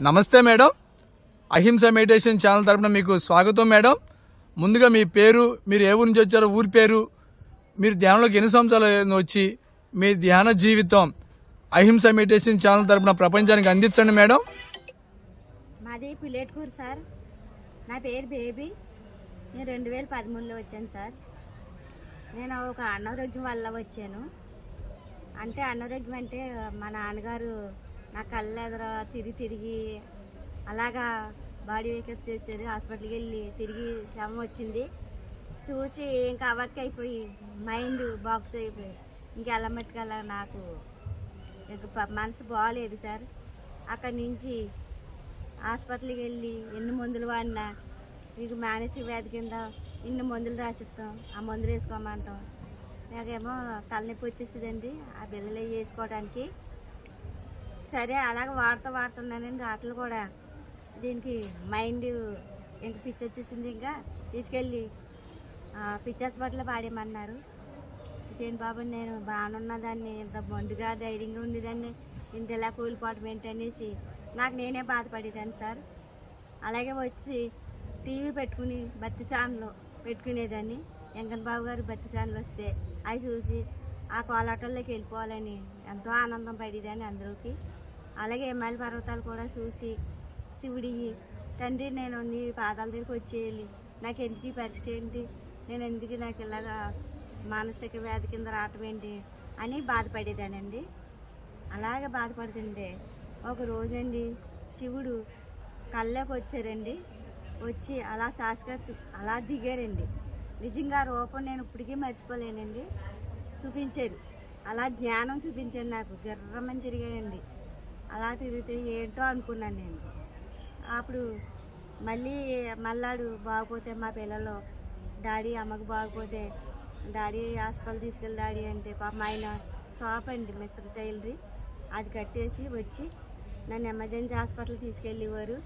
నమస్తే మేడం. అహింస meditation channel తరపున మీకు స్వాగతం మేడం. ముందుగా మీ పేరు మీరు ఏ ఊరి నుంచి వచ్చారో ఊరి పేరు మీరు ధ్యానంలోకి ఎన్ని సంవత్సరాలు వచ్చి మీ ధ్యాన జీవితం అహింస మెడిటేషన్ ఛానల్ తరపున ప్రపంచానికి అందించండి మేడం. మాది పిలేట్కూరు సార్. నా పేరు బేబీ. నేను రెండు వేల పదమూడులో వచ్చాను సార్. నేను ఒక అనారోగ్యం వల్ల వచ్చాను. అంటే అనారోగ్యం అంటే మా నాన్నగారు నా కళ్ళు ఎదుర తిరిగి తిరిగి అలాగా బాడీ వేకప్ చేశారు హాస్పిటల్కి వెళ్ళి తిరిగి శవం వచ్చింది. చూసి ఇంకా అవక్క అయిపోయి మైండ్ బాక్స్ అయిపోయి ఇంకా వెళ్ళమట్టుకల్లా నాకు మనసు బాగాలేదు సార్. అక్కడి నుంచి హాస్పిటల్కి వెళ్ళి ఎన్ని మందులు వాడినా మీకు మానసిక వ్యాధి కింద ఇన్ని మందులు రాసిస్తాం ఆ మందులు వేసుకోమంటాం. నాకేమో తలనొప్పి వచ్చేసిందండి ఆ బిల్లలు వేసుకోవడానికి సరే అలాగ వాడుతూ వాడుతున్నానండి వాటిలో కూడా. దీనికి మైండ్ ఇంక పిచ్చి వచ్చేసింది ఇంకా. తీసుకెళ్ళి ఆ, పిచ్చి హాస్పిటల్లో పాడేయమన్నారు. ఇదేంటి బాబు నేను బాగానున్నదాన్ని ఇంత మొండిగా ధైర్యంగా ఉండేదాన్ని ఇంత ఇలా కూలిపోవటం ఏంటనేసి నాకు నేనే బాధపడేదాన్ని సార్. అలాగే వచ్చి టీవీ పెట్టుకుని బత్తి ఛానల్ పెట్టుకునేదాన్ని. వెంకట బాబు గారు బత్తి ఛానల్ వస్తే అవి చూసి ఆ కోలాటంలోకి వెళ్ళిపోవాలని ఎంతో ఆనందం పడేదాన్ని అందరికి. అలాగే హిమాలయ పర్వతాలు కూడా చూసి శివుడి తండ్రి నేను నీ పాదాల దగ్గరికి వచ్చేయాలి నాకు ఎందుకు ఈ పరీక్ష ఏంటి? నేను ఎందుకు నాకు ఇలాగా మానసిక వ్యాధి కింద రావటం ఏంటి? అని బాధపడేదానండి. అలాగే బాధపడుతుంటే ఒక రోజండి శివుడు కళ్ళకు వచ్చారండి. వచ్చి అలా శాశ్వత అలా దిగారండి. నిజంగా ఆ రూపం నేను ఇప్పటికీ మర్చిపోలేనండి. చూపించారు. అలా జ్ఞానం చూపించారు నాకు. గిర్రమని తిరిగానండి అలా తిరిగితే ఏంటో అనుకున్నాను నేను. అప్పుడు మళ్ళీ మళ్ళాడు బాగపోతే మా పిల్లలు డాడీ అమ్మకు బాగపోతే డాడీ హాస్పిటల్ తీసుకెళ్ళి డాడీ అంటే పాప ఆయన షాప్ అండి మిస్టర్ టైలరీ. అది కట్టేసి వచ్చి నన్ను ఎమర్జెన్సీ హాస్పిటల్ తీసుకెళ్ళేవారు.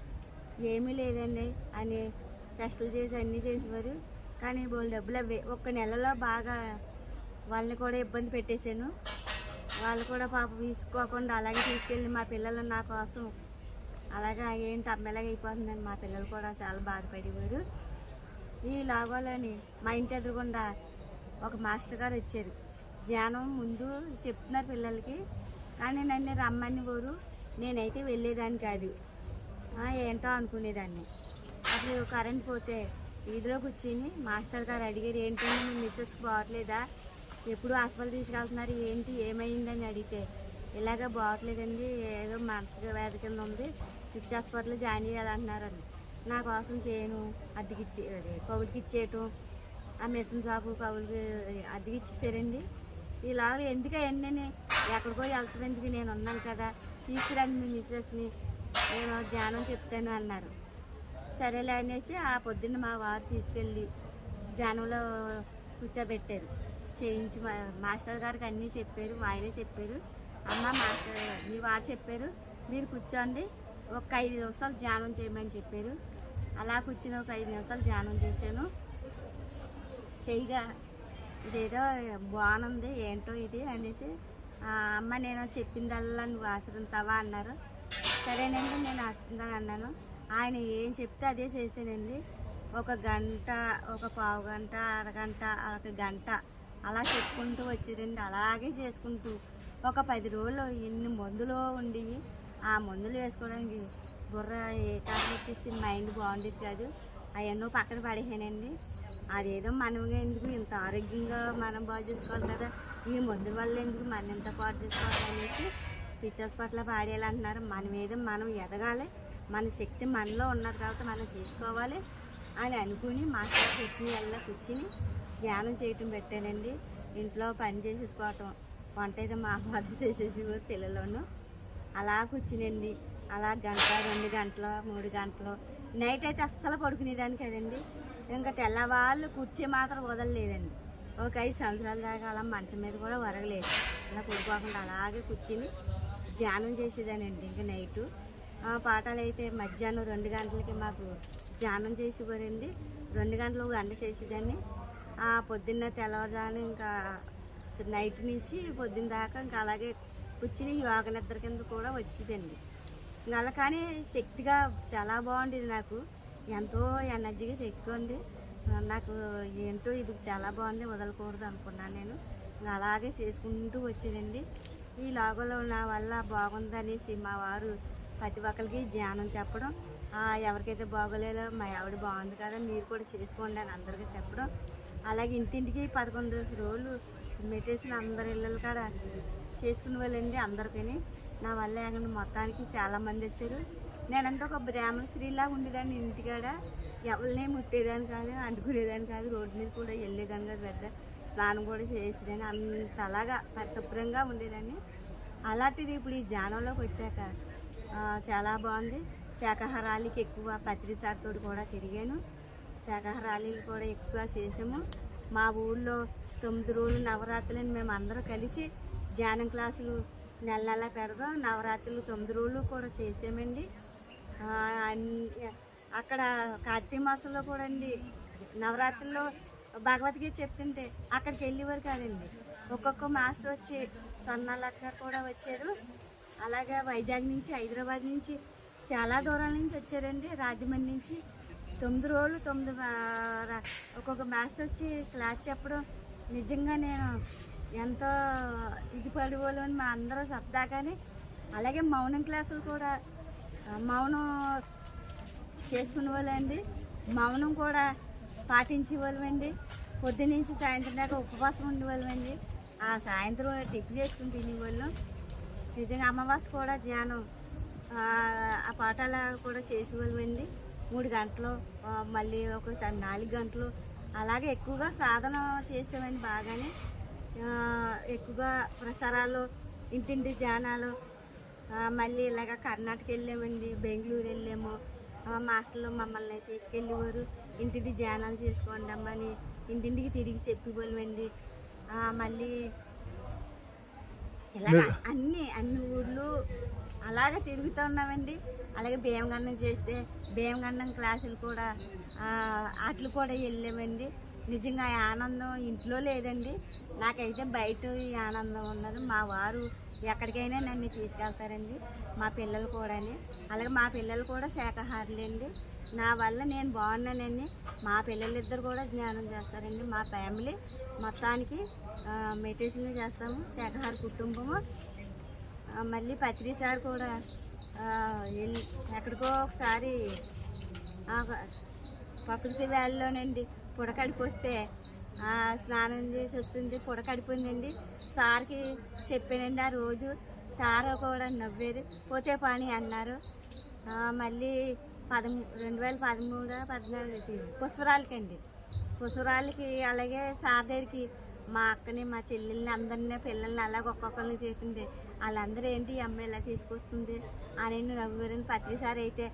ఏమీ లేదండి అని టెస్టులు చేసి అన్నీ చేసేవారు. కానీ వాళ్ళు డబ్బులు అవ్వే ఒక్క నెలలో బాగా వాళ్ళని కూడా ఇబ్బంది పెట్టేశాను. వాళ్ళు కూడా పాప తీసుకోకుండా అలాగే తీసుకెళ్ళి మా పిల్లలు నా కోసం అలాగా ఏంటి అమ్మాయిలాగా అయిపోతుందని మా పిల్లలు కూడా చాలా బాధపడేవారు. ఈ లాగోలోని మా ఇంటి ఎదురుగుండా ఒక మాస్టర్ గారు వచ్చారు. ధ్యానం ముందు చెప్తున్నారు పిల్లలకి కానీ నన్ను రమ్మని ఊరు నేనైతే వెళ్ళేదాన్ని కాదు. ఏంటో అనుకునేదాన్ని. అప్పుడు కరెంట్ పోతే వీధిలో కూర్చుని మాస్టర్ గారు అడిగారు ఏంటంటే మీ మిస్సెస్కి బాగట్లేదా ఎప్పుడు హాస్పిటల్ తీసుకెళ్తున్నారు ఏంటి ఏమైందని అడిగితే ఇలాగ బాగట్లేదండి ఏదో మానసిక వేద కింద ఉంది పిచ్చి హాస్పిటల్ జాయిన్ చేయాలంటున్నారని నా కోసం చేయను అద్దెకిచ్చే అదే కౌలుకి ఇచ్చేయటం ఆ మిషన్ షాపు కౌలుకి అద్దెకి ఇచ్చేసారండి ఇలాగ ఎందుకు నేను? ఎక్కడికో వెళ్తున్నందుకు నేను ఉన్నాను కదా తీసుకురండి మీ మిస్సెస్ని నేను ధ్యానం చెప్తాను అన్నారు. సరేలే అనేసి ఆ పొద్దున్న మా వారు తీసుకెళ్ళి ధ్యానంలో కూర్చోబెట్టారు. చేయించి మా- మాస్టర్ గారికి అన్నీ చెప్పారు ఆయనే చెప్పారు. అమ్మ మాస్టర్ మీ వారు చెప్పారు మీరు కూర్చోండి ఒక ఐదు నిమిషాలు ధ్యానం చేయమని చెప్పారు. అలా కూర్చుని ఒక ఐదు నిమిషాలు ధ్యానం చేశాను. చేయగా ఇదేదో బాగుంది ఏంటో ఇది అనేసి అమ్మ నేను చెప్పిందల్లా నువ్వు ఆశ్రయింతావా అన్నారు. సరేనండి నేను ఆశ్రయింతాను అన్నాను. ఆయన ఏం చెప్తే అదే చేశానండి. ఒక గంట ఒక పావు గంట అరగంట ఒక గంట అలా చెప్పుకుంటూ వచ్చారండి. అలాగే చేసుకుంటూ ఒక పది రోజులు ఎన్ని మందులు ఉండి ఆ మందులు వేసుకోవడానికి బుర్ర ఏ కాదు వచ్చేసి మైండ్ బాగుండేది కాదు. అవన్నీ పక్కన పడేసానండి. అదేదో మనమే ఎందుకు ఇంత ఆరోగ్యంగా మనం బాగు చేసుకోవాలి కదా. ఈ మందుల వల్ల ఎందుకు మనం ఇంత పాటు చేసుకోవాలి అనేసి పిచ్చర్స్ పట్ల పాడేయాలంటున్నారు. మనం ఏదో మనం ఎదగాలి. మన శక్తి మనలో ఉన్నది కాబట్టి మనం చేసుకోవాలి అని అనుకుని మాస్టర్ చెప్పిన వల్ల కూర్చుని ధ్యానం చేయటం పెట్టానండి. ఇంట్లో పని చేసేసుకోవటం. వంట అయితే మా అమ్మ చేసేసి పిల్లలను. అలా కూర్చునండి. అలా గంట రెండు గంటలు మూడు గంటలు. నైట్ అయితే అస్సలు పడుకునేదాన్ని కదండి. ఇంకా తెల్లవాళ్ళు కూర్చే మాత్రం వదలలేదండి. ఒక ఐదు సంవత్సరాల దాకా అలా మంచం మీద కూడా వరగలేదు. అలా పడుకోకుండా అలాగే కూర్చుని ధ్యానం చేసేదానండి ఇంకా నైటు. ఆ పాఠాలు అయితే మధ్యాహ్నం రెండు గంటలకి మాకు ధ్యానం చేసేవారండి. రెండు గంటలు ఒక గంట చేసేదాన్ని. పొద్దున్న తెల్లవారుజాను ఇంకా నైట్ నుంచి పొద్దున్న దాకా ఇంకా అలాగే కూర్చుని యోగ నిద్ర కింద కూడా వచ్చేదండి. ఇంకా అలా కానీ శక్తిగా చాలా బాగుండేది నాకు. ఎంతో ఎనర్జీగా శక్తి ఉంది. నాకు ఏంటో ఇది చాలా బాగుంది వదలకూడదు అనుకున్నాను నేను. ఇంకా అలాగే చేసుకుంటూ వచ్చేదండి. ఈ లోగలో నా వల్ల బాగుందనేసి మా వారు ప్రతి ఒక్కరికి ధ్యానం చెప్పడం ఎవరికైతే బాగోలేదో మా ఆవిడ బాగుంది కదా మీరు కూడా చేసుకోండి అని అందరికీ చెప్పడం అలాగే ఇంటింటికి పదకొండు రోజులు మెట్టేసిన అందరి ఇళ్ళ కాడ చేసుకునే వాళ్ళండి అందరికీ నా వల్ల ఏకంగా మొత్తానికి చాలామంది వచ్చారు. నేనంటే ఒక బ్రాహ్మణ స్త్రీలాగా ఉండేదాన్ని ఇంటికాడ ఎవరిని ముట్టేదాన్ని కాదు అంటుకునేదాన్ని కాదు రోడ్డు మీద కూడా వెళ్ళేదాన్ని కాదు పెద్ద. స్నానం కూడా చేసేదాన్ని. అంత అలాగా పరిశుభ్రంగా ఉండేదాన్ని. అలాంటిది ఇప్పుడు ఈ ధ్యానంలోకి వచ్చాక చాలా బాగుంది. శాకాహారాలకి ఎక్కువ పత్రిసారితో కూడా తిరిగాను. శాకాహారాలు కూడా ఎక్కువ చేసాము మా ఊళ్ళో తొమ్మిది రోజులు నవరాత్రులను మేము అందరం కలిసి ధ్యానం క్లాసులు నెల నెల పెడదాం. నవరాత్రులు తొమ్మిది రోజులు కూడా చేసామండి అక్కడ కార్తీక మాసంలో కూడా అండి నవరాత్రుల్లో భగవద్గీత చెప్తుంటే అక్కడికి వెళ్ళేవారు కాదండి. ఒక్కొక్క మాస్టర్ వచ్చి సొన్నాలక్క కూడా వచ్చారు. అలాగే వైజాగ్ నుంచి హైదరాబాద్ నుంచి చాలా దూరాల నుంచి వచ్చారండి రాజమండ్రి నుంచి. తొమ్మిది రోజులు తొమ్మిది ఒక్కొక్క మాస్టర్ వచ్చి క్లాస్ చెప్పడం. నిజంగా నేను ఎంతో ఇది పడిపోలేని మా అందరూ సరదాగానే అలాగే మౌనం క్లాసులు కూడా మౌనం చేసుకునే వాళ్ళండి. మౌనం కూడా పాటించే వాళ్ళమండి. పొద్దునుంచి సాయంత్రం దాకా ఉపవాసం ఉండేవాళ్ళమండి ఆ సాయంత్రం టిఫిన్ చేసుకుని తినేవాళ్ళు. నిజంగా అమ్మవాస కూడా ధ్యానం ఆ, ఆ పాఠాలు కూడా చేసేవాళ్ళమండి. మూడు గంటలు మళ్ళీ ఒకసారి నాలుగు గంటలు. అలాగే ఎక్కువగా సాధన చేసామండి బాగానే. ఎక్కువగా ప్రసారాలు ఇంటింటి ఆ, మళ్ళీ ఇలాగ కర్ణాటక వెళ్ళామండి బెంగళూరు వెళ్ళాము. మాస్టర్లు మమ్మల్ని తీసుకెళ్ళేవారు. ఇంటింటి ధ్యానాలు చేసుకోండి అమ్మని ఇంటింటికి తిరిగి చెప్పేవాళ్ళమండి. ఆ, మళ్ళీ ఇలాగ అన్ని అన్ని ఊర్లు అలాగే తిరుగుతూ ఉన్నామండి. అలాగే భీమగండం చేస్తే భీమగండం క్లాసులు కూడా అట్లు కూడా వెళ్ళామండి. నిజంగా ఆనందం ఇంట్లో లేదండి. నాకైతే బయట ఆనందం ఉన్నది. మా వారు ఎక్కడికైనా నన్ను తీసుకెళ్తారండి. మా పిల్లలు కూడా అలాగే మా పిల్లలు కూడా శాఖాహారులండి నా వల్ల నేను బాగున్నానండి. మా పిల్లలిద్దరు కూడా జ్ఞానం చేస్తారండి. మా ఫ్యామిలీ మొత్తానికి మెడిటేషన్ చేస్తాము. శాఖాహార కుటుంబము మళ్ళీ పత్రి సార్ కూడా ఎక్కడికో ఒకసారి ప్రకృతి వేళలోనండి పుడకడికి వస్తే స్నానం చేసి వచ్చింది పుడకడిపోయిందండి సార్కి చెప్పానండి ఆ రోజు సార్ కూడా నవ్వేది పోతే పని అన్నారు. మళ్ళీ పదమూ రెండు వేల పదమూడు పద్నాలుగు పుష్పరాలకండి పుష్పరాలకి అలాగే సార్ దగ్గరికి మా అక్కని మా చెల్లెల్ని అందరినీ పిల్లల్ని అలాగ ఒక్కొక్కరిని చేస్తుండే వాళ్ళందరూ ఏంటి ఈ అమ్మాయి ఇలా తీసుకొస్తుంది? అని నవ్వురని ప్రతిసారి అయితే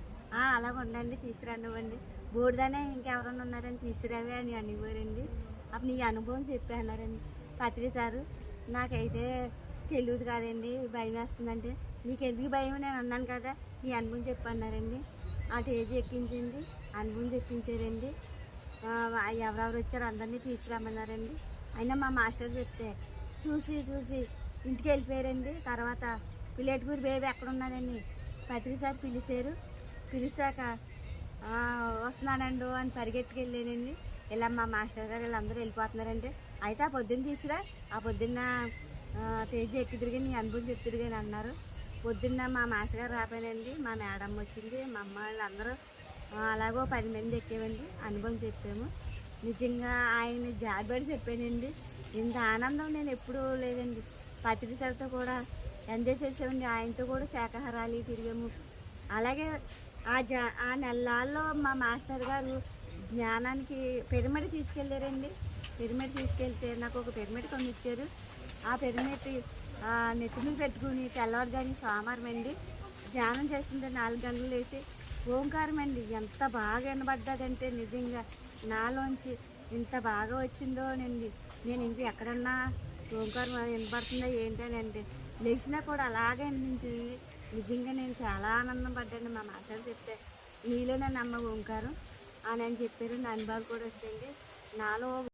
అలాగ ఉండండి తీసుకురండివ్వండి బూడిదనే ఇంకెవరన్నా ఉన్నారని తీసుకురావే అని అనేవారండి అప్పుడు నీ అనుభవం చెప్పి అన్నారండి. పత్రి సారు నాకైతే తెలియదు కాదండి భయం వేస్తుందంటే. నీకు ఎందుకు భయం? నేను అన్నాను కదా నీ అనుభవం చెప్పి అన్నారండి. ఆ టేజ్ ఎక్కించండి అనుభవం చెప్పించారండి. ఎవరెవరు వచ్చారో అందరినీ తీసుకురమ్మన్నారండి అయినా మా మాస్టర్ చెప్తే చూసి చూసి ఇంటికి వెళ్ళిపోయారండి. తర్వాత పిల్లెటూరు బేబీ ఎక్కడ ఉన్నదని పత్రిసారి పిలిచారు. పిలిచాక వస్తున్నానండు అని పరిగెట్టుకెళ్ళానండి. ఇలా మా మాస్టర్ గారు వీళ్ళందరూ వెళ్ళిపోతున్నారండి. అయితే ఆ పొద్దున్న తీసిరా ఆ పొద్దున్న పేజీ తేజీ ఎక్కి తిరిగి నీ అనుభవం చెప్తురు అన్నారు. పొద్దున్న మా మాస్టర్ గారు రాపోయానండి మా మేడం వచ్చింది మా అమ్మ వాళ్ళందరూ అలాగో పది మంది ఎక్కామండి. అనుభవం చెప్పాము. నిజంగా ఆయన జాబడి చెప్పానండి ఇంత ఆనందం నేను ఎప్పుడూ లేదండి. పత్రికలతో కూడా ఎంజాయ్ చేసేవండి ఆయనతో కూడా శాఖహారాలు తిరిగాము. అలాగే ఆ జా ఆ నెలల్లో మా మాస్టర్ గారు జ్ఞానానికి పిరమిడ్ తీసుకెళ్ళారండి. పిరమిడ్ తీసుకెళ్తే నాకు ఒక పిరమిడ్ కొనిచ్చారు. ఆ పిరమిడ్ ఆ, నెత్తి మీద పెట్టుకుని తెల్లవారుగాని సోమవారం అండి ధ్యానం చేస్తుంటే నాలుగు గంటలు వేసి ఓంకారం అండి ఎంత బాగా వినబడ్డదంటే నిజంగా నాలోంచి ఇంత బాగా వచ్చిందోనండి. నేను ఇంక ఎక్కడన్నా ఓంకారం వినబడుతుందో ఏంటనండి లేచినా కూడా అలాగే అనిపించింది నిజంగా నేను చాలా ఆనందం పడ్డాను. మా మాటలు చెప్తే మీలోనే నమ్మ ఓంకారం అని అని చెప్పారు. నా అనుభవాలు కూడా వచ్చింది నాలో